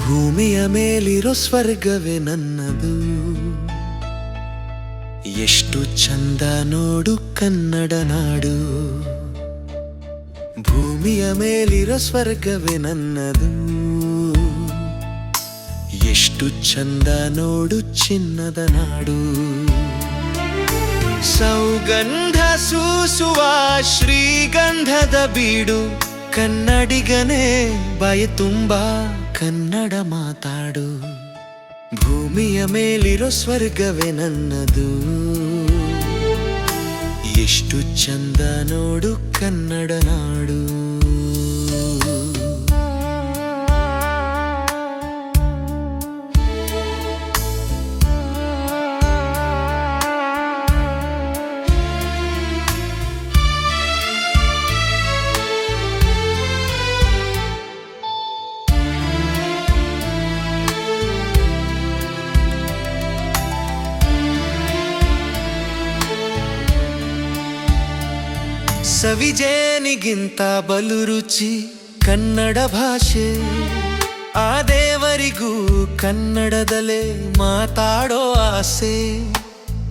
ಭೂಮಿಯ ಮೇಲಿರೋ ಸ್ವರ್ಗವೇ ನನ್ನದು. ಎಷ್ಟು ಚಂದ ನೋಡು ಕನ್ನಡ ನಾಡು. ಭೂಮಿಯ ಮೇಲಿರೋ ಸ್ವರ್ಗವೇ ನನ್ನದು. ಎಷ್ಟು ಚಂದ ನೋಡು ಚಿನ್ನದ ನಾಡು. ಸೌಗಂಧ ಸೂಸುವ ಶ್ರೀಗಂಧದ ಬೀಡು ಕನ್ನಡಿಗನೇ ಬಯ ತುಂಬ ಕನ್ನಡ ಮಾತಾಡು. ಭೂಮಿಯ ಮೇಲಿರೋ ಸ್ವರ್ಗವೇ ನನ್ನದು. ಎಷ್ಟು ಚಂದ ನೋಡು ಕನ್ನಡ ಸವಿಜೇನಿಗಿಂತ ಬಲು ರುಚಿ ಕನ್ನಡ ಭಾಷೆ. ಆ ದೇವರಿಗೂ ಕನ್ನಡದಲೆ ಮಾತಾಡೋ ಆಸೆ.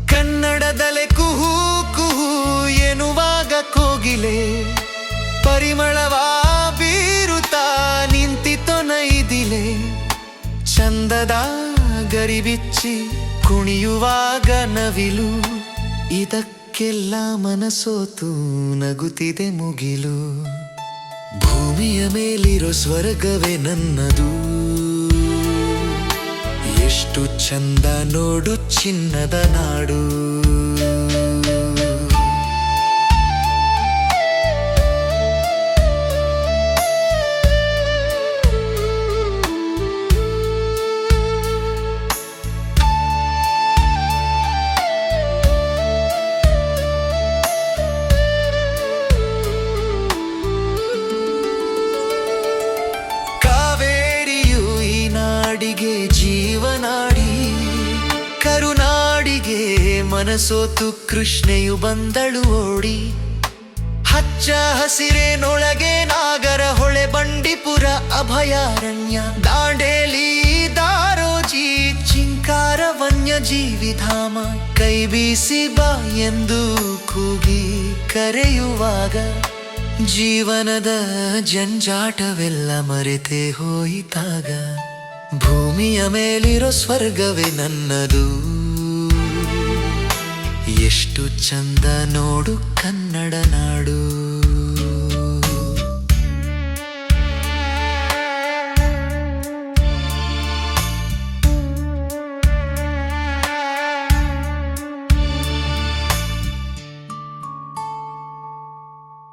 ಕನ್ನಡದಲೆ ಕುಹು ಕುಹು ಎನ್ನುವಾಗ ಕೋಗಿಲೆ. ಪರಿಮಳವ ಬೀರುತ್ತಾ ನಿಂತಿತೋ ನೈದಿಲೆ ಚಂದದ ಗರಿಬಿಚ್ಚಿ ಕುಣಿಯುವಾಗ ನವಿಲು ಇದಕ್ಕೆಲ್ಲ ಮನಸೋತು ನಗುತ್ತಿದೆ ಮುಗಿಲು. ಭೂಮಿಯ ಮೇಲಿರೋ ಸ್ವರ್ಗವೇ ನನ್ನದು. ಎಷ್ಟು ಚಂದ ನೋಡು ಚಿನ್ನದ ನಾಡು. ಮನಸೋತು ಕೃಷ್ಣೆಯು ಬಂದಳು ಓಡಿ. ಹಚ್ಚ ಹಸಿರೇನೊಳಗೆ ನಾಗರ ಹೊಳೆ ಬಂಡೀಪುರ ಅಭಯಾರಣ್ಯ. ದಾಂಡೇಲಿ ದಾರೋಜಿ ಚಿಂಕಾರ ವನ್ಯಜೀವಿ ಧಾಮ. ಕೈ ಬೀಸಿ ಬಾ ಎಂದು ಕೂಗಿ ಕರೆಯುವಾಗ, ಜೀವನದ ಜಂಜಾಟವೆಲ್ಲ ಮರೆತೆ ಹೋಯಿತಾಗ. ಭೂಮಿಯ ಮೇಲಿರೋ ಸ್ವರ್ಗವೇ ನನ್ನದು. ಎಷ್ಟು ಚಂದ ನೋಡು ಕನ್ನಡ ನಾಡು.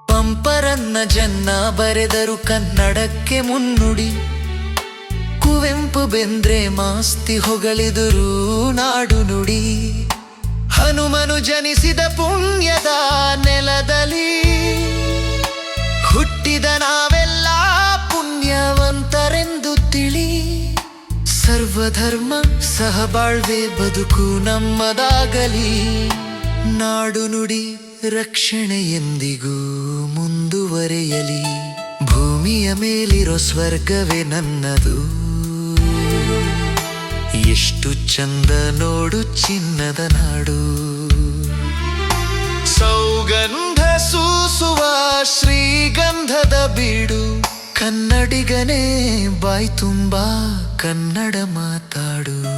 ಪಂಪರನ್ನ ಜನ್ನ ಬರೆದರು ಕನ್ನಡಕ್ಕೆ ಮುನ್ನುಡಿ. ಕುವೆಂಪು ಬೆಂದ್ರೆ ಮಾಸ್ತಿ ಹೊಗಳಿದರು ನಾಡು ನುಡಿ. ಹನುಮನು ಜನಿಸಿದ ಪುಣ್ಯದ ನೆಲದಲ್ಲಿ ಹುಟ್ಟಿದ ನಾವೆಲ್ಲ ಪುಣ್ಯವಂತರೆಂದು ತಿಳಿ ಸರ್ವಧರ್ಮ ಸಹಬಾಳ್ವೆ ಬದುಕು ನಮ್ಮದಾಗಲಿ. ನಾಡು ನುಡಿ ರಕ್ಷಣೆ ಎಂದಿಗೂ ಮುಂದುವರೆಯಲಿ. ಭೂಮಿಯ ಮೇಲಿರೋ ಸ್ವರ್ಗವೇ ನನ್ನದು. ಎಷ್ಟು ಚಂದ ನೋಡು ಚಿನ್ನದ ನಾಡು. ಸೌಗಂಧ ಸೂಸುವ ಶ್ರೀಗಂಧದ ಬೀಡು. ಕನ್ನಡಿಗನೇ ಬಾಯ್ ತುಂಬಾ ಕನ್ನಡ ಮಾತಾಡು.